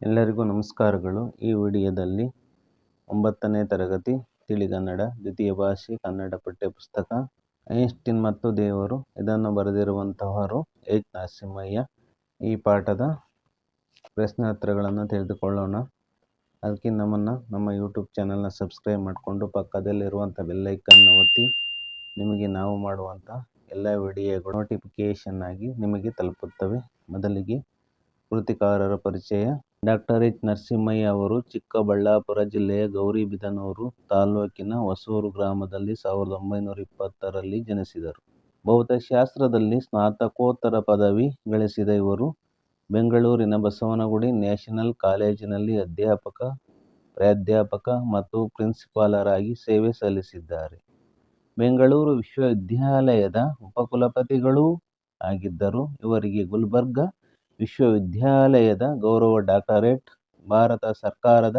ಎಲ್ಲರಿಗೂ ನಮಸ್ಕಾರಗಳು. ಈ ವಿಡಿಯೋದಲ್ಲಿ ಒಂಬತ್ತನೇ ತರಗತಿ ತಿಳಿಗನ್ನಡ ದ್ವಿತೀಯ ಭಾಷೆ, ಕನ್ನಡ ಪಠ್ಯಪುಸ್ತಕ ಐನ್ಸ್ಟೀನ್ ಮತ್ತು ದೇವರು ಇದನ್ನು ಬರೆದಿರುವಂತಹವರು ಎಚ್ ನರಸಿಂಹಯ್ಯ. ಈ ಪಾಠದ ಪ್ರಶ್ನೋತ್ತರಗಳನ್ನು ತಿಳಿದುಕೊಳ್ಳೋಣ. ಅದಕ್ಕಿಂತ ನಮ್ಮನ್ನು ನಮ್ಮ ಯೂಟ್ಯೂಬ್ ಚಾನಲ್ನ ಸಬ್ಸ್ಕ್ರೈಬ್ ಮಾಡಿಕೊಂಡು ಪಕ್ಕದಲ್ಲಿರುವಂಥ ಬೆಲ್ಲೈಕನ್ನು ಒತ್ತಿ ನಿಮಗೆ ನಾವು ಮಾಡುವಂಥ ಎಲ್ಲ ವಿಡಿಯೋಗಳು ನೋಟಿಫಿಕೇಷನ್ ಆಗಿ ನಿಮಗೆ ತಲುಪುತ್ತವೆ. ಮೊದಲಿಗೆ ಕೃತಿಕಾರರ ಪರಿಚಯ. Doctor H. ನರಸಿಂಹಯ್ಯ ಅವರು ಚಿಕ್ಕಬಳ್ಳಾಪುರ ಜಿಲ್ಲೆಯ ಗೌರಿಬಿದನೂರು ತಾಲ್ಲೂಕಿನ ಹೊಸೂರು ಗ್ರಾಮದಲ್ಲಿ ಸಾವಿರದ ಒಂಬೈನೂರ ಇಪ್ಪತ್ತರಲ್ಲಿ ಜನಿಸಿದರು. ಭೌತಶಾಸ್ತ್ರದಲ್ಲಿ ಸ್ನಾತಕೋತ್ತರ ಪದವಿ ಗಳಿಸಿದ ಇವರು ಬೆಂಗಳೂರಿನ ಬಸವನಗುಡಿ ನ್ಯಾಷನಲ್ ಕಾಲೇಜಿನಲ್ಲಿ ಅಧ್ಯಾಪಕ, ಪ್ರಾಧ್ಯಾಪಕ ಮತ್ತು ಪ್ರಿನ್ಸಿಪಾಲರಾಗಿ ಸೇವೆ ಸಲ್ಲಿಸಿದ್ದಾರೆ. ಬೆಂಗಳೂರು ವಿಶ್ವವಿದ್ಯಾಲಯದ ಉಪಕುಲಪತಿಗಳೂ ಆಗಿದ್ದರು. ಇವರಿಗೆ ಗುಲ್ಬರ್ಗಾ ವಿಶ್ವವಿದ್ಯಾಲಯದ ಗೌರವ ಡಾಕ್ಟರೇಟ್, ಭಾರತ ಸರ್ಕಾರದ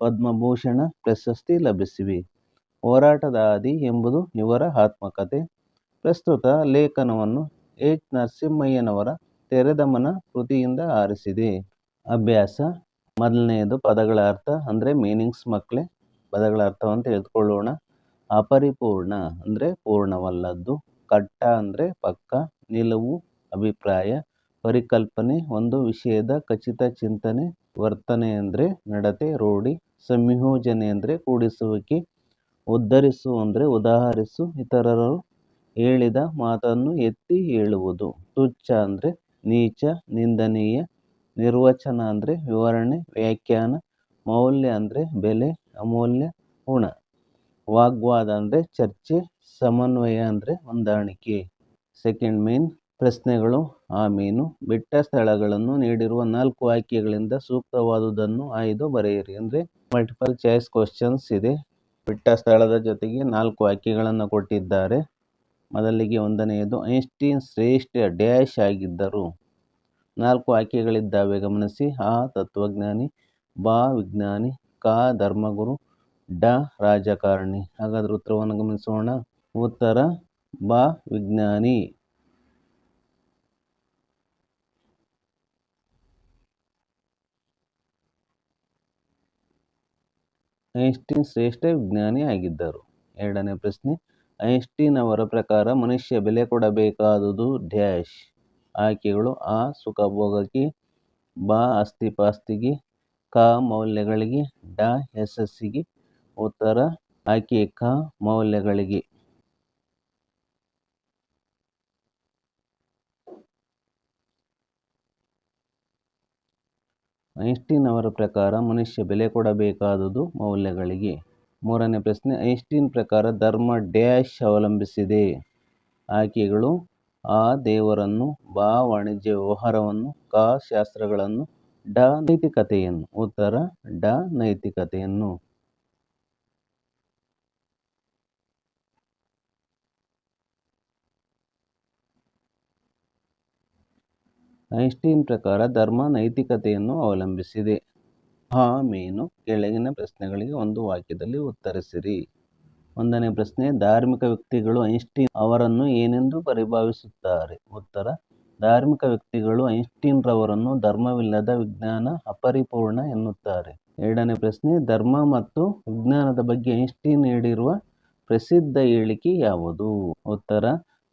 ಪದ್ಮಭೂಷಣ ಪ್ರಶಸ್ತಿ ಲಭಿಸಿವೆ. ಹೋರಾಟದ ಆದಿ ಎಂಬುದು ಇವರ ಆತ್ಮಕತೆ. ಪ್ರಸ್ತುತ ಲೇಖನವನ್ನು ಎಚ್. ನರಸಿಂಹಯ್ಯನವರ ತೆರೆದ ಮನ ಕೃತಿಯಿಂದ ಆರಿಸಿದೆ. ಅಭ್ಯಾಸ, ಮೊದಲನೆಯದು ಪದಗಳ ಅರ್ಥ ಅಂದರೆ ಮೀನಿಂಗ್ಸ್ ಮಕ್ಕಳೇ. ಪದಗಳ ಅರ್ಥವನ್ನು ತಿಳಿದುಕೊಳ್ಳೋಣ. ಅಪರಿಪೂರ್ಣ ಅಂದರೆ ಪೂರ್ಣವಲ್ಲದ್ದು. ಕಟ್ಟ ಅಂದರೆ ಪಕ್ಕ, ನಿಲುವು, ಅಭಿಪ್ರಾಯ. ಪರಿಕಲ್ಪನೆ, ಒಂದು ವಿಷಯದ ಖಚಿತ ಚಿಂತನೆ, ವರ್ತನೆ ಅಂದರೆ ನಡತೆ, ರೂಢಿ ಅಂದರೆ ಕೂಡಿಸುವಿಕೆ, ಉದ್ಧರಿಸು ಅಂದರೆ ಉದಾಹರಿಸು, ಇತರರು ಹೇಳಿದ ಮಾತನ್ನು ಎತ್ತಿ ಹೇಳುವುದು, ತುಚ್ಛ ಅಂದರೆ ನೀಚ, ನಿಂದನೀಯ, ನಿರ್ವಚನ ಅಂದರೆ ವಿವರಣೆ, ವ್ಯಾಖ್ಯಾನ, ಮೌಲ್ಯ ಅಂದರೆ ಬೆಲೆ, ಅಮೂಲ್ಯ, ಗುಣ, ವಾಗ್ವಾದ ಅಂದರೆ ಚರ್ಚೆ, ಸಮನ್ವಯ ಅಂದರೆ ಹೊಂದಾಣಿಕೆ. ಸೆಕೆಂಡ್ ಮೇನ್ ಪ್ರಶ್ನೆಗಳು, ಆ ಮೀನು ಬಿಟ್ಟ ಸ್ಥಳಗಳನ್ನು ನೀಡಿರುವ ನಾಲ್ಕು ಆಯ್ಕೆಗಳಿಂದ ಸೂಕ್ತವಾದುದನ್ನು ಆಯ್ದು ಬರೆಯಿರಿ. ಅಂದರೆ ಮಲ್ಟಿಪಲ್ ಚಾಯ್ಸ್ ಕ್ವಶನ್ಸ್ ಇದೆ. ಬಿಟ್ಟ ಸ್ಥಳದ ಜೊತೆಗೆ ನಾಲ್ಕು ಆಯ್ಕೆಗಳನ್ನು ಕೊಟ್ಟಿದ್ದಾರೆ. ಮೊದಲಿಗೆ ಒಂದನೆಯದು, ಐನ್ಸ್ಟೀನ್ ಶ್ರೇಷ್ಠ ಡ್ಯಾಶ್ ಆಗಿದ್ದರು. ನಾಲ್ಕು ಆಯ್ಕೆಗಳಿದ್ದಾವೆ, ಗಮನಿಸಿ. ಆ ತತ್ವಜ್ಞಾನಿ, ಬಾ ವಿಜ್ಞಾನಿ, ಕ ಧರ್ಮಗುರು, ಡ ರಾಜಕಾರಣಿ. ಹಾಗಾದ್ರೆ ಉತ್ತರವನ್ನು ಗಮನಿಸೋಣ. ಉತ್ತರ, ಬಾ ವಿಜ್ಞಾನಿ. ಐನ್ಸ್ಟೀನ್ ಶ್ರೇಷ್ಠ ವಿಜ್ಞಾನಿ ಆಗಿದ್ದರು. ಎರಡನೇ ಪ್ರಶ್ನೆ ಐನ್ಸ್ಟೀನ್ ಅವರ ಪ್ರಕಾರ ಮನುಷ್ಯ ಬೆಲೆ ಕೊಡಬೇಕಾದುದು ಡ್ಯಾಶ್. ಆಯ್ಕೆಗಳು, ಆ ಸುಖಭೋಗಕ್ಕೆ, ಬ ಆಸ್ತಿಪಾಸ್ತಿಗೆ, ಕ ಮೌಲ್ಯಗಳಿಗೆ, ಡ ಯಶಸ್ಸಿಗೆ ಉತ್ತರ, ಆಯ್ಕೆ, ಕ ಮೌಲ್ಯಗಳಿಗೆ. ಐನ್ಸ್ಟೀನ್ ಅವರ ಪ್ರಕಾರ ಮನುಷ್ಯ ಬೆಲೆ ಕೊಡಬೇಕಾದುದು ಮೌಲ್ಯಗಳಿಗೆ. ಮೂರನೇ ಪ್ರಶ್ನೆ, ಐನ್ಸ್ಟೀನ್ ಪ್ರಕಾರ ಧರ್ಮ ಡ್ಯಾಶ್ ಅವಲಂಬಿಸಿದೆ. ಆಕೆಗಳು ಆ ದೇವರನ್ನು, ಬಾ ವಾಣಿಜ್ಯ ವ್ಯವಹಾರವನ್ನು, ಕ ಶಾಸ್ತ್ರಗಳನ್ನು, ಡ ನೈತಿಕತೆಯನ್ನು. ಉತ್ತರ, ಡ ನೈತಿಕತೆಯನ್ನು. ಐನ್ಸ್ಟೀನ್ ಪ್ರಕಾರ ಧರ್ಮ ನೈತಿಕತೆಯನ್ನು ಅವಲಂಬಿಸಿದೆ. ಆ ಮೀನು, ಕೆಳಗಿನ ಪ್ರಶ್ನೆಗಳಿಗೆ ಒಂದು ವಾಕ್ಯದಲ್ಲಿ ಉತ್ತರಿಸಿರಿ. ಒಂದನೇ ಪ್ರಶ್ನೆ, ಧಾರ್ಮಿಕ ವ್ಯಕ್ತಿಗಳು ಐನ್ಸ್ಟೀನ್ ಅವರನ್ನು ಏನೆಂದು ಪರಿಭಾವಿಸುತ್ತಾರೆ? ಉತ್ತರ, ಧಾರ್ಮಿಕ ವ್ಯಕ್ತಿಗಳು ಐನ್ಸ್ಟೀನ್ ರವರನ್ನು ಧರ್ಮವಿಲ್ಲದ ವಿಜ್ಞಾನ ಅಪರಿಪೂರ್ಣ ಎನ್ನುತ್ತಾರೆ. ಎರಡನೇ ಪ್ರಶ್ನೆ, ಧರ್ಮ ಮತ್ತು ವಿಜ್ಞಾನದ ಬಗ್ಗೆ ಐನ್ಸ್ಟೀನ್ ನೀಡಿರುವ ಪ್ರಸಿದ್ಧ ಹೇಳಿಕೆ ಯಾವುದು? ಉತ್ತರ,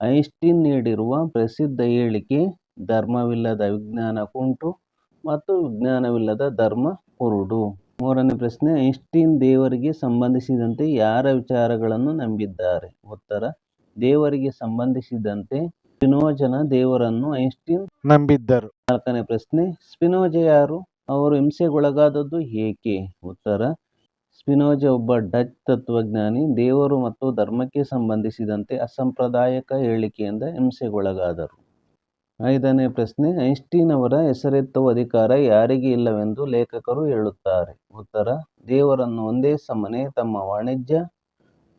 ಐನ್ಸ್ಟೀನ್ ನೀಡಿರುವ ಪ್ರಸಿದ್ಧ ಹೇಳಿಕೆ ಧರ್ಮವಿಲ್ಲದ ವಿಜ್ಞಾನ ಕುಂಟು ಮತ್ತು ವಿಜ್ಞಾನವಿಲ್ಲದ ಧರ್ಮ ಕುರುಡು. ಮೂರನೇ ಪ್ರಶ್ನೆ ಐನ್ಸ್ಟೀನ್ ದೇವರಿಗೆ ಸಂಬಂಧಿಸಿದಂತೆ ಯಾರ ವಿಚಾರಗಳನ್ನು ನಂಬಿದ್ದಾರೆ? ಉತ್ತರ ದೇವರಿಗೆ ಸಂಬಂಧಿಸಿದಂತೆ ಸ್ಪಿನೋಜನ ದೇವರನ್ನು ಐನ್ಸ್ಟೀನ್ ನಂಬಿದ್ದರು. ನಾಲ್ಕನೇ ಪ್ರಶ್ನೆ ಸ್ಪಿನೋಜ ಯಾರು? ಅವರು ಹಿಂಸೆಗೊಳಗಾದದ್ದು ಏಕೆ? ಉತ್ತರ ಸ್ಪಿನೋಜ ಒಬ್ಬ ಡಚ್ ತತ್ವಜ್ಞಾನಿ ದೇವರು ಮತ್ತು ಧರ್ಮಕ್ಕೆ ಸಂಬಂಧಿಸಿದಂತೆ ಅಸಾಂಪ್ರದಾಯಿಕ ಹೇಳಿಕೆಯಿಂದ ಹಿಂಸೆಗೊಳಗಾದರು. ಐದನೇ ಪ್ರಶ್ನೆ ಐನ್ಸ್ಟೀನ್ ಅವರ ಹೆಸರೆತ್ತುವ ಅಧಿಕಾರ ಯಾರಿಗೆ ಇಲ್ಲವೆಂದು ಲೇಖಕರು ಹೇಳುತ್ತಾರೆ. ಉತ್ತರ, ದೇವರನ್ನು ಒಂದೇ ಸಮನೆ ತಮ್ಮ ವಾಣಿಜ್ಯ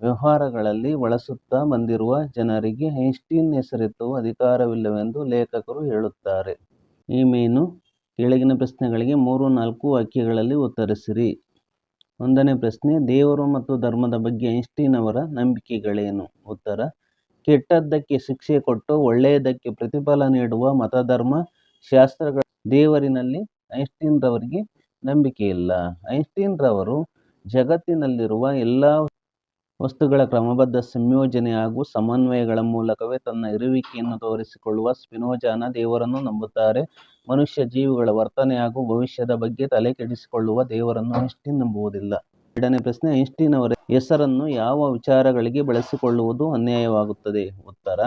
ವ್ಯವಹಾರಗಳಲ್ಲಿ ಬಳಸುತ್ತಾ ಬಂದಿರುವ ಜನರಿಗೆ ಐನ್ಸ್ಟೀನ್ ಹೆಸರೆತ್ತುವ ಅಧಿಕಾರವಿಲ್ಲವೆಂದು ಲೇಖಕರು ಹೇಳುತ್ತಾರೆ. ಈ ಮೀನು ಕೆಳಗಿನ ಪ್ರಶ್ನೆಗಳಿಗೆ ಮೂರು, ನಾಲ್ಕು ವಾಕ್ಯಗಳಲ್ಲಿ ಉತ್ತರಿಸಿರಿ. ಒಂದನೇ ಪ್ರಶ್ನೆ, ದೇವರು ಮತ್ತು ಧರ್ಮದ ಬಗ್ಗೆ ಐನ್ಸ್ಟೀನ್ ಅವರ ನಂಬಿಕೆಗಳೇನು? ಉತ್ತರ ಕೆಟ್ಟದ್ದಕ್ಕೆ ಶಿಕ್ಷೆ ಕೊಟ್ಟು ಒಳ್ಳೆಯದಕ್ಕೆ ಪ್ರತಿಫಲ ನೀಡುವ ಮತಧರ್ಮ ಶಾಸ್ತ್ರಗಳ. ದೇವರಿನಲ್ಲಿ ಐನ್ಸ್ಟೀನ್ ರವರಿಗೆ ನಂಬಿಕೆ ಇಲ್ಲ. ಐನ್ಸ್ಟೀನ್ ರವರು ಜಗತ್ತಿನಲ್ಲಿರುವ ಎಲ್ಲ ವಸ್ತುಗಳ ಕ್ರಮಬದ್ಧ ಸಂಯೋಜನೆ ಹಾಗೂ ಸಮನ್ವಯಗಳ ಮೂಲಕವೇ ತನ್ನ ಇರುವಿಕೆಯನ್ನು ತೋರಿಸಿಕೊಳ್ಳುವ ಸ್ಪಿನೋಜಾನ ದೇವರನ್ನು ನಂಬುತ್ತಾರೆ. ಮನುಷ್ಯ ಜೀವಿಗಳ ವರ್ತನೆ ಹಾಗೂ ಭವಿಷ್ಯದ ಬಗ್ಗೆ ತಲೆಕೆಡಿಸಿಕೊಳ್ಳುವ ದೇವರನ್ನು ಐನ್ಸ್ಟೀನ್ ನಂಬುವುದಿಲ್ಲ. ಎರಡನೇ ಪ್ರಶ್ನೆ ಐನ್ಸ್ಟೀನ್ ಅವರ ಹೆಸರನ್ನು ಯಾವ ವಿಚಾರಗಳಿಗೆ ಬಳಸಿಕೊಳ್ಳುವುದು ಅನ್ಯಾಯವಾಗುತ್ತದೆ? ಉತ್ತರ,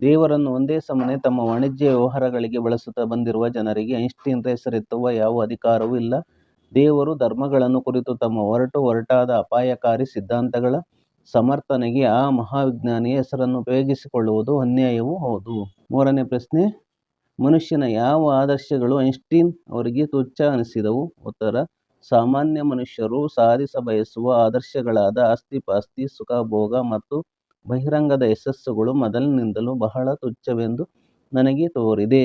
ದೇವರನ್ನು ಒಂದೇ ಸಮನೆ ತಮ್ಮ ವಾಣಿಜ್ಯ ವ್ಯವಹಾರಗಳಿಗೆ ಬಳಸುತ್ತಾ ಬಂದಿರುವ ಜನರಿಗೆ ಐನ್ಸ್ಟೀನ್ರ ಹೆಸರೆತ್ತುವ ಯಾವ ಅಧಿಕಾರವೂ ಇಲ್ಲ. ದೇವರು ಧರ್ಮಗಳನ್ನು ಕುರಿತು ತಮ್ಮ ಹೊರಟು ಹೊರಟಾದ ಅಪಾಯಕಾರಿ ಸಿದ್ಧಾಂತಗಳ ಸಮರ್ಥನೆಗೆ ಆ ಮಹಾವಿಜ್ಞಾನಿಯ ಹೆಸರನ್ನು ಉಪಯೋಗಿಸಿಕೊಳ್ಳುವುದು ಅನ್ಯಾಯವೂ ಹೌದು. ಮೂರನೇ ಪ್ರಶ್ನೆ, ಮನುಷ್ಯನ ಯಾವ ಆದರ್ಶಗಳು ಐನ್ಸ್ಟೀನ್ ಅವರಿಗೆ ತುಚ್ಛ ಅನಿಸಿದವು? ಉತ್ತರ ಸಾಮಾನ್ಯ ಮನುಷ್ಯರು ಸಾಧಿಸಬಯಸುವ ಆದರ್ಶಗಳಾದ ಆಸ್ತಿಪಾಸ್ತಿ ಸುಖ ಭೋಗ ಮತ್ತು ಬಹಿರಂಗದ ಯಶಸ್ಸುಗಳು ಮೊದಲಿನಿಂದಲೂ ಬಹಳ ತುಚ್ಛವೆಂದು ನನಗೆ ತೋರಿದೆ.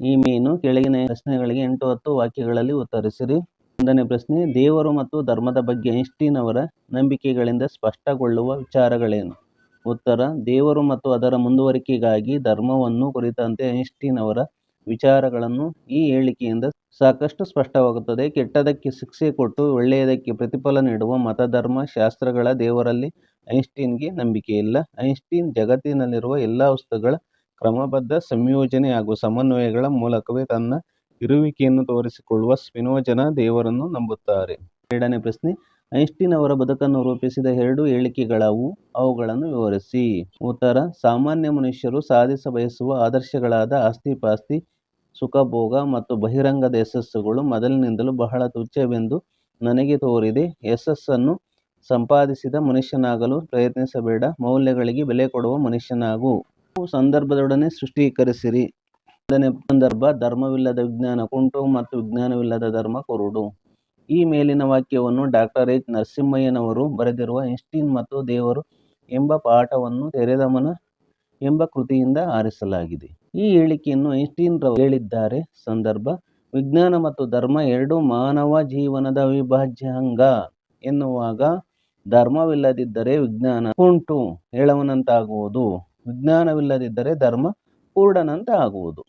ಈ ಮೀನು ಕೆಳಗಿನ ಪ್ರಶ್ನೆಗಳಿಗೆ ಎಂಟು ಹತ್ತು ವಾಕ್ಯಗಳಲ್ಲಿ ಉತ್ತರಿಸಿರಿ. ಒಂದನೇ ಪ್ರಶ್ನೆ, ದೇವರು ಮತ್ತು ಧರ್ಮದ ಬಗ್ಗೆ ಐನ್ಸ್ಟೀನ್ ಅವರ ನಂಬಿಕೆಗಳಿಂದ ಸ್ಪಷ್ಟಗೊಳ್ಳುವ ವಿಚಾರಗಳೇನು? ಉತ್ತರ, ದೇವರು ಮತ್ತು ಅದರ ಮುಂದುವರಿಕೆಗಾಗಿ ಧರ್ಮವನ್ನು ಕುರಿತಂತೆ ಐನ್ಸ್ಟೀನ್ ಅವರ ವಿಚಾರಗಳನ್ನು ಈ ಹೇಳಿಕೆಯಿಂದ ಸಾಕಷ್ಟು ಸ್ಪಷ್ಟವಾಗುತ್ತದೆ. ಕೆಟ್ಟದಕ್ಕೆ ಶಿಕ್ಷೆ ಕೊಟ್ಟು ಒಳ್ಳೆಯದಕ್ಕೆ ಪ್ರತಿಫಲ ನೀಡುವ ಮತಧರ್ಮ ಶಾಸ್ತ್ರಗಳ ದೇವರಲ್ಲಿ ಐನ್ಸ್ಟೀನ್ಗೆ ನಂಬಿಕೆಯಿಲ್ಲ. ಐನ್ಸ್ಟೀನ್ ಜಗತ್ತಿನಲ್ಲಿರುವ ಎಲ್ಲ ವಸ್ತುಗಳ ಕ್ರಮಬದ್ಧ ಸಂಯೋಜನೆ ಹಾಗೂ ಸಮನ್ವಯಗಳ ಮೂಲಕವೇ ತನ್ನ ಇರುವಿಕೆಯನ್ನು ತೋರಿಸಿಕೊಳ್ಳುವ ಸ್ಪಿನೋಜನ ದೇವರನ್ನು ನಂಬುತ್ತಾರೆ. ಎರಡನೇ ಪ್ರಶ್ನೆ, ಐನ್ಸ್ಟೀನ್ ಅವರ ಬದುಕನ್ನು ರೂಪಿಸಿದ ಎರಡು ಹೇಳಿಕೆಗಳವು? ಅವುಗಳನ್ನು ವಿವರಿಸಿ. ಉತ್ತರ, ಸಾಮಾನ್ಯ ಮನುಷ್ಯರು ಸಾಧಿಸ ಬಯಸುವ ಆದರ್ಶಗಳಾದ ಆಸ್ತಿಪಾಸ್ತಿ ಸುಖಭೋಗ ಮತ್ತು ಬಹಿರಂಗದ ಯಶಸ್ಸುಗಳು ಮೊದಲಿನಿಂದಲೂ ಬಹಳ ತುಚ್ಛವೆಂದು ನನಗೆ ತೋರಿದೆ. ಯಶಸ್ಸನ್ನು ಸಂಪಾದಿಸಿದ ಮನುಷ್ಯನಾಗಲು ಪ್ರಯತ್ನಿಸಬೇಡ. ಮೌಲ್ಯಗಳಿಗೆ ಬೆಲೆ ಕೊಡುವ ಮನುಷ್ಯನಾಗು. ಸಂದರ್ಭದೊಡನೆ ಸೃಷ್ಟೀಕರಿಸಿರಿ. ಸಂದರ್ಭ, ಧರ್ಮವಿಲ್ಲದ ವಿಜ್ಞಾನ ಕುಂಟು ಮತ್ತು ವಿಜ್ಞಾನವಿಲ್ಲದ ಧರ್ಮ ಕುರುಡು. ಈ ಮೇಲಿನ ವಾಕ್ಯವನ್ನು ಡಾಕ್ಟರ್ ಎಚ್. ನರಸಿಂಹಯ್ಯನವರು ಬರೆದಿರುವ ಐನ್ಸ್ಟೀನ್ ಮತ್ತು ದೇವರು ಎಂಬ ಪಾಠವನ್ನು ತೆರೆದಮನ ಎಂಬ ಕೃತಿಯಿಂದ ಆರಿಸಲಾಗಿದೆ. ಈ ಹೇಳಿಕೆಯನ್ನು ಐನ್ಸ್ಟೀನ್ ರವರು ಹೇಳಿದ್ದಾರೆ. ಸಂದರ್ಭ, ವಿಜ್ಞಾನ ಮತ್ತು ಧರ್ಮ ಎರಡು ಮಾನವ ಜೀವನದ ಅವಿಭಾಜ್ಯ ಅಂಗ ಎನ್ನುವಾಗ ಧರ್ಮವಿಲ್ಲದಿದ್ದರೆ ವಿಜ್ಞಾನ ಕುಂಟು ಹೇಳವನಂತಾಗುವುದು. ವಿಜ್ಞಾನವಿಲ್ಲದಿದ್ದರೆ ಧರ್ಮ ಕುರುಡನಂತಾಗುವುದು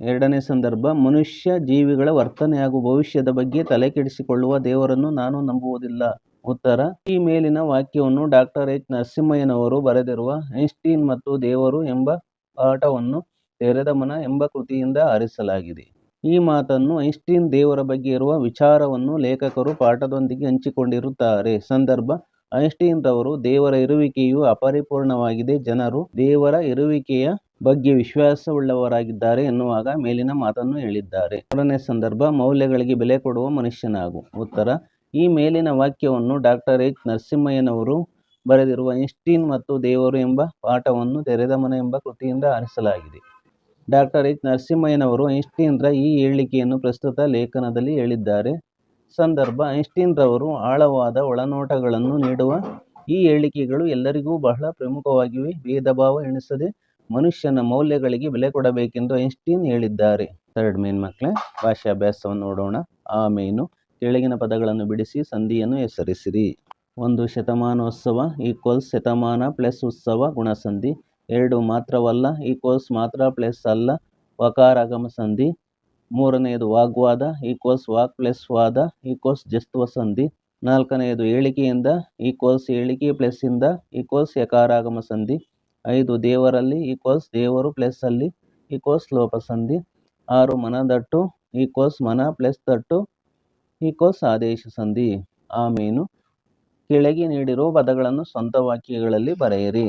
ಎರಡನೇ ಸಂದರ್ಭ, ಮನುಷ್ಯ ಜೀವಿಗಳ ವರ್ತನೆ ಹಾಗೂ ಭವಿಷ್ಯದ ಬಗ್ಗೆ ತಲೆಕೆಡಿಸಿಕೊಳ್ಳುವ ದೇವರನ್ನು ನಾನು ನಂಬುವುದಿಲ್ಲ. ಉತ್ತರ, ಈ ಮೇಲಿನ ವಾಕ್ಯವನ್ನು ಡಾಕ್ಟರ್ ಎಚ್. ನರಸಿಂಹಯ್ಯನವರು ಬರೆದಿರುವ ಐನ್ಸ್ಟೀನ್ ಮತ್ತು ದೇವರು ಎಂಬ ಪಾಠವನ್ನು ತೆರೆದ ಮನ ಎಂಬ ಕೃತಿಯಿಂದ ಆರಿಸಲಾಗಿದೆ. ಈ ಮಾತನ್ನು ಐನ್ಸ್ಟೀನ್ ದೇವರ ಬಗ್ಗೆ ಇರುವ ವಿಚಾರವನ್ನು ಲೇಖಕರು ಪಾಠದೊಂದಿಗೆ ಹಂಚಿಕೊಂಡಿರುತ್ತಾರೆ. ಸಂದರ್ಭ ಐನ್ಸ್ಟೀನ್ ರವರು ದೇವರ ಇರುವಿಕೆಯು ಅಪರಿಪೂರ್ಣವಾಗಿದೆ, ಜನರು ದೇವರ ಇರುವಿಕೆಯ ಬಗ್ಗೆ ವಿಶ್ವಾಸವುಳ್ಳವರಾಗಿದ್ದಾರೆ ಎನ್ನುವಾಗ ಮೇಲಿನ ಮಾತನ್ನು ಹೇಳಿದ್ದಾರೆ. ಮೂರನೇ ಸಂದರ್ಭ, ಮೌಲ್ಯಗಳಿಗೆ ಬೆಲೆ ಕೊಡುವ ಮನುಷ್ಯನಾಗು. ಉತ್ತರ, ಈ ಮೇಲಿನ ವಾಕ್ಯವನ್ನು ಡಾಕ್ಟರ್ ಎಚ್. ನರಸಿಂಹಯ್ಯನವರು ಬರೆದಿರುವ ಐನ್ಸ್ಟೀನ್ ಮತ್ತು ದೇವರು ಎಂಬ ಪಾಠವನ್ನು ತೆರೆದ ಮನ ಎಂಬ ಕೃತಿಯಿಂದ ಆರಿಸಲಾಗಿದೆ. Doctor H. ನರಸಿಂಹಯ್ಯನವರು ಐನ್ಸ್ಟೀನ್ರ ಈ ಹೇಳಿಕೆಯನ್ನು ಪ್ರಸ್ತುತ ಲೇಖನದಲ್ಲಿ ಹೇಳಿದ್ದಾರೆ. ಸಂದರ್ಭ, ಐನ್ಸ್ಟೀನ್ರವರು ಆಳವಾದ ಒಳನೋಟಗಳನ್ನು ನೀಡುವ ಈ ಹೇಳಿಕೆಗಳು ಎಲ್ಲರಿಗೂ ಬಹಳ ಪ್ರಮುಖವಾಗಿವೆ. ಭೇದಭಾವ ಎಣಿಸದೆ ಮನುಷ್ಯನ ಮೌಲ್ಯಗಳಿಗೆ ಬೆಲೆ ಕೊಡಬೇಕೆಂದು ಐನ್ಸ್ಟೀನ್ ಹೇಳಿದ್ದಾರೆ. ಥರ್ಡ್ ಮೇನ್ ಮಕ್ಕಳೇ ಭಾಷಾಭ್ಯಾಸವನ್ನು ನೋಡೋಣ. ಆ ಮೇನು ಕೆಳಗಿನ ಪದಗಳನ್ನು ಬಿಡಿಸಿ ಸಂಧಿಯನ್ನು ಹೆಸರಿಸಿರಿ. ಒಂದು ಶತಮಾನೋತ್ಸವ ಈಕ್ವಲ್ಸ್ ಶತಮಾನ ಪ್ಲಸ್ ಉತ್ಸವ ಗುಣಸಂಧಿ. ಎರಡು ಮಾತ್ರವಲ್ಲ ಈಕ್ವಲ್ಸ್ ಮಾತ್ರ ಪ್ಲಸ್ ಅಲ್ಲ ವಕಾರಾಗಮ ಸಂಧಿ. ಮೂರನೆಯದು ವಾಗ್ವಾದ ಈಕ್ವಲ್ಸ್ ವಾಕ್ ಪ್ಲಸ್ ವಾದ ಈಕ್ವಲ್ಸ್ ಜಸ್ತ್ವ ಸಂಧಿ. ನಾಲ್ಕನೆಯದು ಏಳಿಕೆಯಿಂದ ಈಕ್ವಲ್ಸ್ ಏಳಿಕೆ ಪ್ಲಸ್ ಇಂದ ಈಕ್ವಲ್ಸ್ ಯಕಾರಾಗಮ ಸಂಧಿ. ಐದು ದೇವರಲ್ಲಿ ಈಕ್ವಲ್ಸ್ ದೇವರು ಪ್ಲಸ್ ಅಲ್ಲಿ ಈಕ್ವಲ್ಸ್ ಲೋಪ ಸಂಧಿ. ಆರು ಮನದಟ್ಟು ಈಕ್ವಲ್ಸ್ ಮನ ಪ್ಲಸ್ ದಟ್ಟು ಈಕ್ವಲ್ಸ್ ಆದೇಶ ಸಂಧಿ. ಆಮೇನು, ಕೆಳಗೆ ನೀಡಿರುವ ಪದಗಳನ್ನು ಸ್ವಂತ ವಾಕ್ಯಗಳಲ್ಲಿ ಬರೆಯಿರಿ.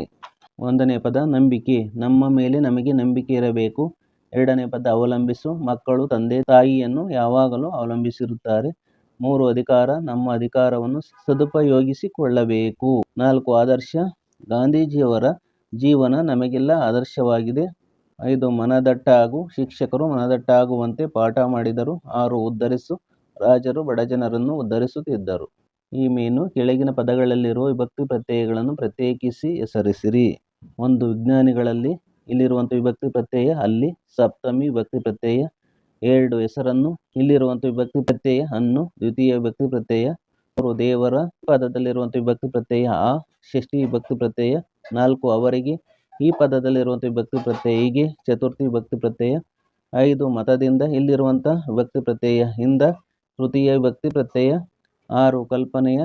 ಒಂದನೇ ಪದ ನಂಬಿಕೆ. ನಮ್ಮ ಮೇಲೆ ನಮಗೆ ನಂಬಿಕೆ ಇರಬೇಕು. ಎರಡನೇ ಪದ ಅವಲಂಬಿಸು. ಮಕ್ಕಳು, ತಂದೆ, ತಾಯಿಯನ್ನು ಯಾವಾಗಲೂ ಅವಲಂಬಿಸಿರುತ್ತಾರೆ. ಮೂರು ಅಧಿಕಾರ, ನಮ್ಮ ಅಧಿಕಾರವನ್ನು ಸದುಪಯೋಗಿಸಿಕೊಳ್ಳಬೇಕು. ನಾಲ್ಕು ಆದರ್ಶ. ಗಾಂಧೀಜಿಯವರ ಜೀವನ ನಮಗೆಲ್ಲ ಆದರ್ಶವಾಗಿದೆ. ಐದು, ಮನದಟ್ಟಾಗು. ಶಿಕ್ಷಕರು ಮನದಟ್ಟಾಗುವಂತೆ ಪಾಠ ಮಾಡಿದರು. ಆರು, ಉದ್ಧರಿಸು. ರಾಜರು ಬಡಜನರನ್ನು ಉದ್ಧರಿಸುತ್ತಿದ್ದರು. ಈ ಮೀನು ಕೆಳಗಿನ ಪದಗಳಲ್ಲಿರುವ ವಿಭಕ್ತಿ ಪ್ರತ್ಯಯಗಳನ್ನು ಪ್ರತ್ಯೇಕಿಸಿ ಹೆಸರಿಸಿರಿ. ಒಂದು ವಿಜ್ಞಾನಿಗಳಲ್ಲಿ ಇಲ್ಲಿರುವಂಥ ವಿಭಕ್ತಿ ಪ್ರತ್ಯಯ ಅಲ್ಲಿ ಸಪ್ತಮಿ ವಿಭಕ್ತಿ ಪ್ರತ್ಯಯ ಎರಡು ಹೆಸರನ್ನು ಇಲ್ಲಿರುವಂಥ ವಿಭಕ್ತಿ ಪ್ರತ್ಯಯ ಅನ್ನು ದ್ವಿತೀಯ ವಿಭಕ್ತಿ ಪ್ರತ್ಯಯ ಮೂರು ದೇವರ ಪದದಲ್ಲಿರುವಂಥ ವಿಭಕ್ತಿ ಪ್ರತ್ಯಯ ಆ ಷಷ್ಠಿ ವಿಭಕ್ತಿ ಪ್ರತ್ಯಯ ನಾಲ್ಕು ಅವರಿಗೆ ಈ ಪದದಲ್ಲಿರುವಂಥ ವಿಭಕ್ತಿ ಪ್ರತ್ಯಯ ಹೀಗೆ ಚತುರ್ಥಿ ವಿಭಕ್ತಿ ಪ್ರತ್ಯಯ ಐದು ಮತದಿಂದ ಇಲ್ಲಿರುವಂಥ ವಿಭಕ್ತಿ ಪ್ರತ್ಯಯ ಇಂದ ತೃತೀಯ ವಿಭಕ್ತಿ ಪ್ರತ್ಯಯ ಆರು ಕಲ್ಪನೆಯ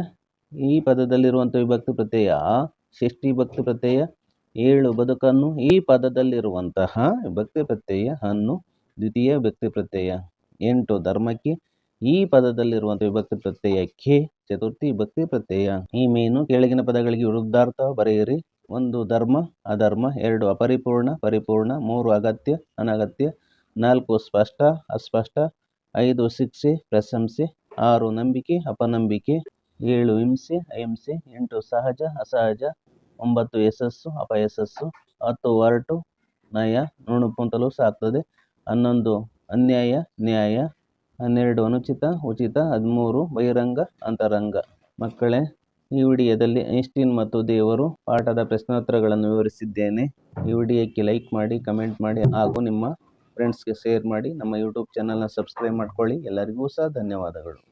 ಈ ಪದದಲ್ಲಿರುವಂಥ ವಿಭಕ್ತಿ ಪ್ರತ್ಯಯ ಆ ಷಷ್ಠಿ ವಿಭಕ್ತಿ ಪ್ರತ್ಯಯ ಏಳು ಬದುಕನ್ನು ಈ ಪದದಲ್ಲಿರುವಂತಹ ಭಕ್ತಿ ಪ್ರತ್ಯಯ ಅನ್ನು ದ್ವಿತೀಯ ವ್ಯಕ್ತಿ ಪ್ರತ್ಯಯ ಎಂಟು ಧರ್ಮಕ್ಕೆ ಈ ಪದದಲ್ಲಿರುವಂಥ ವಿಭಕ್ತಿ ಪ್ರತ್ಯಯ ಕೆ, ಚತುರ್ಥಿ ಭಕ್ತಿ ಪ್ರತ್ಯಯ ಈ ಮೇನು ಕೆಳಗಿನ ಪದಗಳಿಗೆ ವಿರುದ್ಧಾರ್ಥ ಬರೆಯಿರಿ. ಒಂದು ಧರ್ಮ, ಅಧರ್ಮ, ಎರಡು ಅಪರಿಪೂರ್ಣ, ಪರಿಪೂರ್ಣ, ಮೂರು ಅಗತ್ಯ, ಅನಗತ್ಯ, ನಾಲ್ಕು ಸ್ಪಷ್ಟ, ಅಸ್ಪಷ್ಟ, ಐದು ಶಿಕ್ಷೆ, ಪ್ರಶಂಸೆ, ಆರು ನಂಬಿಕೆ, ಅಪನಂಬಿಕೆ, ಏಳು ಹಿಂಸೆ, ಅಹಿಂಸೆ, ಎಂಟು ಸಹಜ, ಅಸಹಜ ಒಂಬತ್ತು ಯಶಸ್ಸು ಅಪಯಶಸ್ಸು ಹತ್ತು ಹೊರಟು ನಯ ನುಣುಪು ಅಂತಲೂ ಸಾಕ್ತದೆ. ಹನ್ನೊಂದು ಅನ್ಯಾಯ, ನ್ಯಾಯ, ಹನ್ನೆರಡು ಅನುಚಿತ, ಉಚಿತ, ಹದಿಮೂರು ಬಹಿರಂಗ, ಅಂತರಂಗ. ಮಕ್ಕಳೇ, ಈ ವಿಡಿಯೋದಲ್ಲಿ ಐನ್ಸ್ಟೀನ್ ಮತ್ತು ದೇವರು ಪಾಠದ ಪ್ರಶ್ನೋತ್ತರಗಳನ್ನು ವಿವರಿಸಿದ್ದೇನೆ. ಈ ವಿಡಿಯೋಕ್ಕೆ ಲೈಕ್ ಮಾಡಿ, ಕಮೆಂಟ್ ಮಾಡಿ, ಹಾಗೂ ನಿಮ್ಮ ಫ್ರೆಂಡ್ಸ್ಗೆ ಶೇರ್ ಮಾಡಿ, ನಮ್ಮ ಯೂಟ್ಯೂಬ್ ಚಾನಲ್ನ ಸಬ್ಸ್ಕ್ರೈಬ್ ಮಾಡ್ಕೊಳ್ಳಿ. ಎಲ್ಲರಿಗೂ ಸಹ ಧನ್ಯವಾದಗಳು.